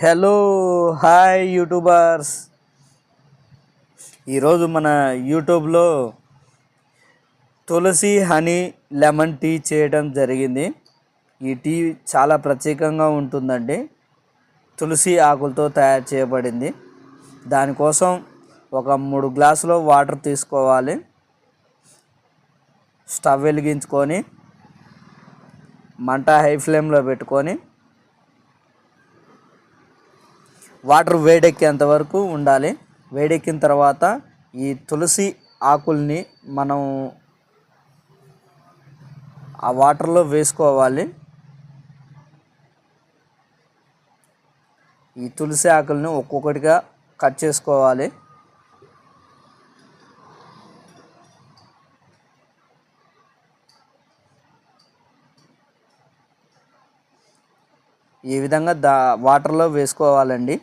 Hello hi YouTubers ఈరోజు మన యూట్యూబ్లో తులసి హనీ లెమన్ టీ చేయడం జరిగింది. ఈ టీ చాలా ప్రత్యేకంగా ఉంటుందండి. తులసి ఆకులతో తయారు చేయబడింది. దానికోసం ఒక మూడు గ్లాసులు వాటర్ తీసుకోవాలి. స్టవ్ వెలిగించుకొని మంట హై ఫ్లేమ్లో పెట్టుకొని వాటర్ వేడెక్కేంత వరకు ఉండాలి. వేడెక్కిన తర్వాత ఈ తులసి ఆకుల్ని మనం ఆ వాటర్లో వేసుకోవాలి. ఈ తులసి ఆకుల్ని ఒక్కొక్కటిగా కట్ చేసుకోవాలి. ఈ విధంగా దా వాటర్లో వేసుకోవాలండి.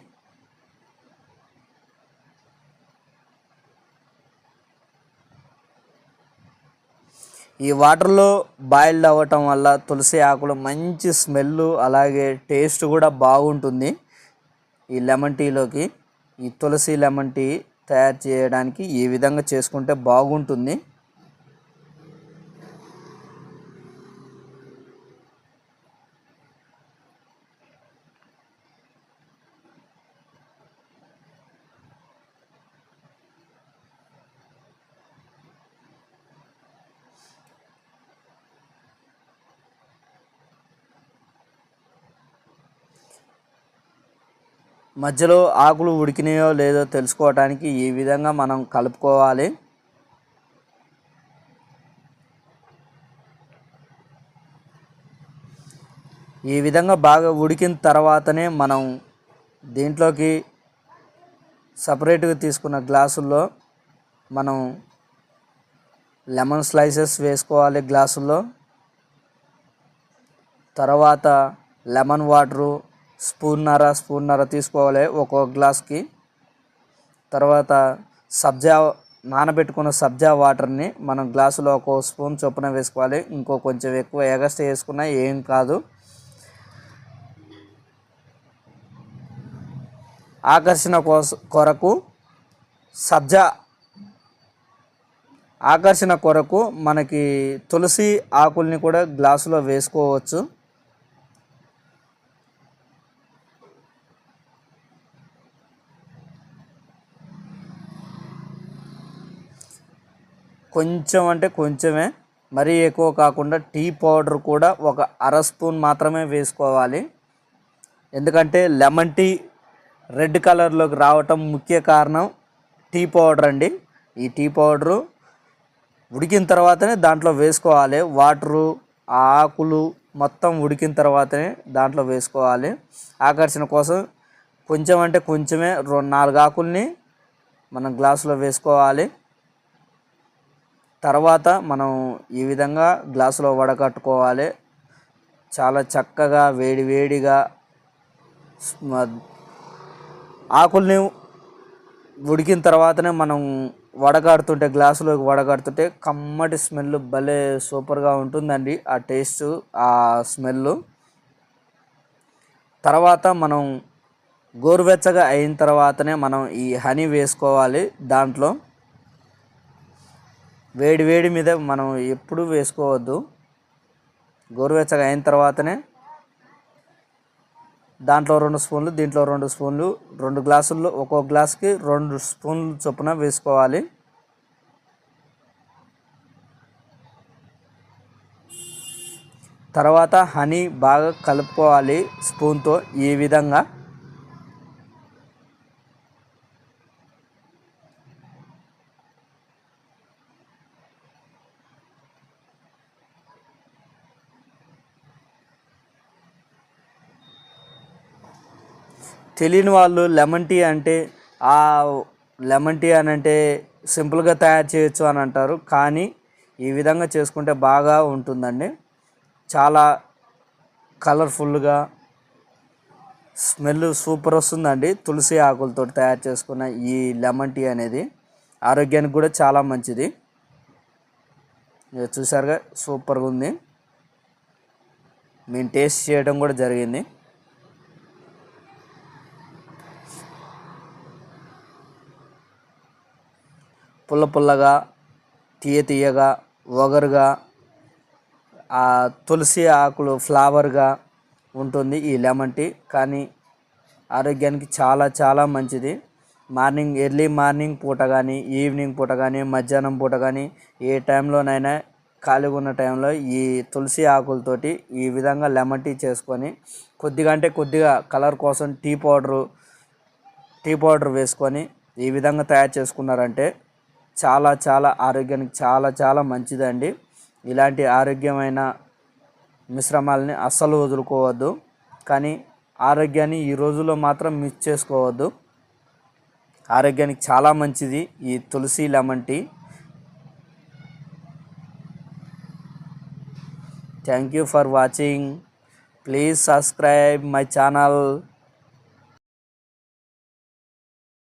ఈ వాటర్లో బాయిల్డ్ అవ్వటం వల్ల తులసి ఆకులు మంచి స్మెల్ అలాగే టేస్ట్ కూడా బాగుంటుంది ఈ లెమన్ టీలోకి. ఈ తులసి లెమన్ టీ తయారు చేయడానికి ఈ విధంగా చేసుకుంటే బాగుంటుంది. మధ్యలో ఆకులు ఉడికినాయో లేదో తెలుసుకోవటానికి ఈ విధంగా మనం కలుపుకోవాలి. ఈ విధంగా బాగా ఉడికిన తర్వాతనే మనం దీంట్లోకి సపరేట్గా తీసుకున్న గ్లాసుల్లో మనం లెమన్ స్లైసెస్ వేసుకోవాలి గ్లాసుల్లో. తర్వాత లెమన్ వాటరు స్పూన్నర స్పూన్నర తీసుకోవాలి ఒక్కొక్క గ్లాస్కి. తర్వాత సబ్జా నానబెట్టుకున్న సబ్జా వాటర్ని మనం గ్లాసులో ఒక స్పూన్ చొప్పున వేసుకోవాలి. ఇంకో కొంచెం ఎక్కువ ఎగస్ట్ వేసుకున్నా ఏం కాదు. ఆకర్షణ కోస కొరకు సబ్జా ఆకర్షణ కొరకు మనకి తులసి ఆకుల్ని కూడా గ్లాసులో వేసుకోవచ్చు. కొంచెం అంటే కొంచెమే మరీ ఎక్కువ కాకుండా టీ పౌడర్ కూడా ఒక అర స్పూన్ మాత్రమే వేసుకోవాలి. ఎందుకంటే లెమన్ టీ రెడ్ కలర్లోకి రావటం ముఖ్య కారణం టీ పౌడర్ అండి. ఈ టీ పౌడరు ఉడికిన తర్వాతనే దాంట్లో వేసుకోవాలి. వాటరు ఆకులు మొత్తం ఉడికిన తర్వాతనే దాంట్లో వేసుకోవాలి. ఆకర్షణ కోసం కొంచెం అంటే కొంచెమే నాలుగు ఆకుల్ని మనం గ్లాసులో వేసుకోవాలి. తర్వాత మనం ఈ విధంగా గ్లాసులో వడకట్టుకోవాలి. చాలా చక్కగా వేడి వేడిగా ఆకుల్ని ఉడికిన తర్వాతనే మనం వడగడుతుంటే గ్లాసులోకి వడగడుతుంటే కమ్మటి స్మెల్ భలే సూపర్గా ఉంటుందండి ఆ టేస్ట్ ఆ స్మెల్ తర్వాత మనం గోరువెచ్చగా అయిన తర్వాతనే మనం ఈ హనీ వేసుకోవాలి దాంట్లో. వేడి వేడి మీద మనం ఎప్పుడు వేసుకోవద్దు. గోరువెచ్చగా అయిన తర్వాతనే దాంట్లో రెండు స్పూన్లు దీంట్లో రెండు స్పూన్లు రెండు గ్లాసుల్లో ఒక్కో గ్లాస్కి రెండు స్పూన్లు చొప్పున వేసుకోవాలి. తర్వాత హనీ బాగా కలుపుకోవాలి స్పూన్తో ఈ విధంగా. తెలియని వాళ్ళు లెమన్ టీ అంటే ఆ లెమన్ టీ అని అంటే సింపుల్గా తయారు చేయొచ్చు అని అంటారు. కానీ ఈ విధంగా చేసుకుంటే బాగా ఉంటుందండి. చాలా కలర్ఫుల్గా స్మెల్ సూపర్ వస్తుందండి. తులసి ఆకులతో తయారు చేసుకున్న ఈ లెమన్ టీ అనేది ఆరోగ్యానికి కూడా చాలా మంచిది. చూసారుగా సూపర్గా ఉంది. మేము టేస్ట్ చేయడం కూడా జరిగింది. పుల్ల పుల్లగా తీయ తీయగా ఒగరుగా ఆ తులసి ఆకులు ఫ్లవర్గా ఉంటుంది ఈ లెమన్ టీ. కానీ ఆరోగ్యానికి చాలా చాలా మంచిది. మార్నింగ్ ఎర్లీ మార్నింగ్ పూట కానీ ఈవినింగ్ పూట కానీ మధ్యాహ్నం పూట కానీ ఏ టైంలోనైనా ఖాళీగా ఉన్న టైంలో ఈ తులసి ఆకులతోటి ఈ విధంగా లెమన్ టీ చేసుకొని కొద్దిగా అంటే కొద్దిగా కలర్ కోసం టీ పౌడరు టీ పౌడర్ వేసుకొని ఈ విధంగా తయారు చేసుకున్నారంటే చాలా చాలా ఆరోగ్యానికి చాలా చాలా మంచిదండి. ఇలాంటి ఆరోగ్యమైన మిశ్రమాలని అస్సలు వదులుకోవద్దు. కానీ ఆరోగ్యాన్ని ఈ రోజుల్లో మాత్రం మిస్ చేసుకోవద్దు. ఆరోగ్యానికి చాలా మంచిది ఈ tulsi lemon tea. Thank you for watching. Please subscribe my channel.